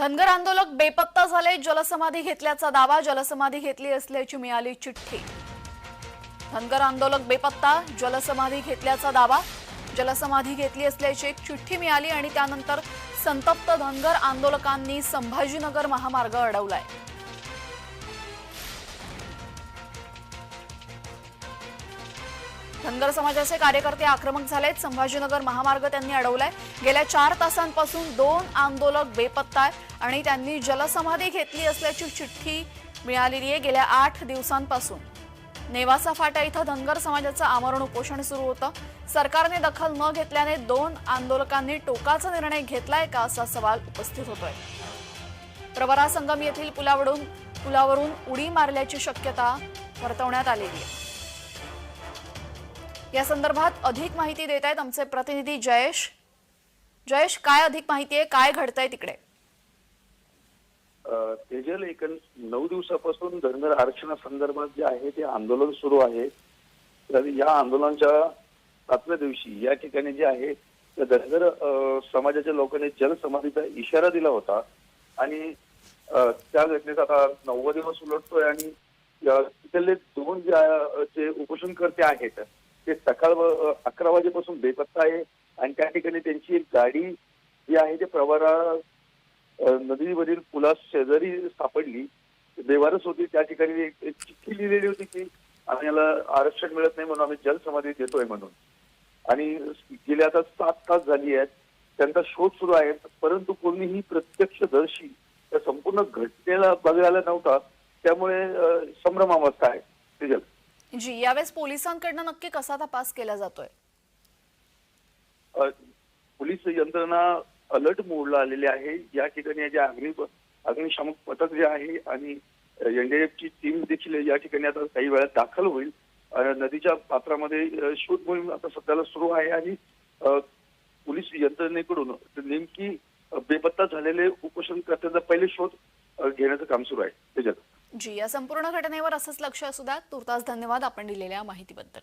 धनगर आंदोलक बेपत्ता झाले. जलसमाधी घेतल्याचा दावा जलसमाधी घेतली असल्याची मिळाली चिठ्ठी. धनगर आंदोलक बेपत्ता जलसमाधी घेतल्याचा दावा जलसमाधी घेतली असल्याची एक चिठ्ठी मिळाली आणि त्यानंतर संतप्त धनगर आंदोलकांनी संभाजीनगर महामार्ग अडवलाय. धनगर समाजाचे कार्यकर्ते आक्रमक झालेत. संभाजीनगर महामार्ग त्यांनी अडवलाय. गेल्या चार तासांपासून दोन आंदोलक बेपत्ता आहे आणि त्यांनी जलसमाधी घेतली असल्याची चिठ्ठी मिळालेली आहे गेल्या आठ दिवसांपासून. नेवासा फाटा इथं धनगर समाजाचं आमरण उपोषण सुरू होतं. सरकारने दखल न घेतल्याने दोन आंदोलकांनी टोकाचा निर्णय घेतलाय का असा सवाल उपस्थित होतोय. प्रवरा संगम येथील पुलावरून पुलावरून उडी मारल्याची शक्यता वर्तवण्यात आलेली आहे. या संदर्भात अधिक माहिती देत आहेत आमचे प्रतिनिधी जयेश. जयेश काय अधिक माहिती आहे? काय घडतंय तिकडे? तेजल एक नऊ दिवसापासून धनगर आरक्षणासंदर्भात जे आहे ते आंदोलन सुरू आहे. तर या आंदोलनाच्या सातव्या दिवशी या ठिकाणी जे आहे त्या धनगर समाजाच्या लोकांनी जलसमाधीचा इशारा दिला होता. आणि त्या घटनेचा आता नव्वद दिवस उलटतोय आणि तिथले दोन जे जे उपोषणकर्ते आहेत ते सकाळ अकरा वाजेपासून बेपत्ता आहे. आणि त्या ठिकाणी त्यांची एक गाडी जी आहे ते प्रवारा नदीवरील पुला शेजारी सापडली. देवारच होती त्या ठिकाणी एक चिठ्ठी लिहिलेली होती की आम्हाला आरक्षण मिळत नाही म्हणून आम्ही जलसमाधी देतोय म्हणून. आणि गेल्या आता सात तास झाली आहेत. त्यांचा शोध सुरू आहे. परंतु कोणीही प्रत्यक्षदर्शी त्या संपूर्ण घटनेला बघायला नव्हता. त्यामुळे संभ्रमावस्था आहे. तेजल जी यावेळेस पोलिसांकडनं नक्की कसा तपास केला जातोय? पोलीस यंत्रणा अलर्ट मोडला आलेली आहे. या ठिकाणी जे अग्नि अग्निशामक पथक जे आहे आणि एनडीएफची टीम देखील या ठिकाणी आता काही वेळात दाखल होईल. नदीच्या पात्रामध्ये शोध मोहीम आता सध्याला सुरू आहे आणि पोलीस यंत्रणेकडून नेमकी बेपत्ता झालेले उपोषणकर्त्यांचा पहिले शोध घेण्याचं काम सुरू आहे. त्याच्यात जी या संपूर्ण घटनेवर असंच लक्ष असू द्या तुर्तास धन्यवाद आपण दिलेल्या माहितीबद्दल.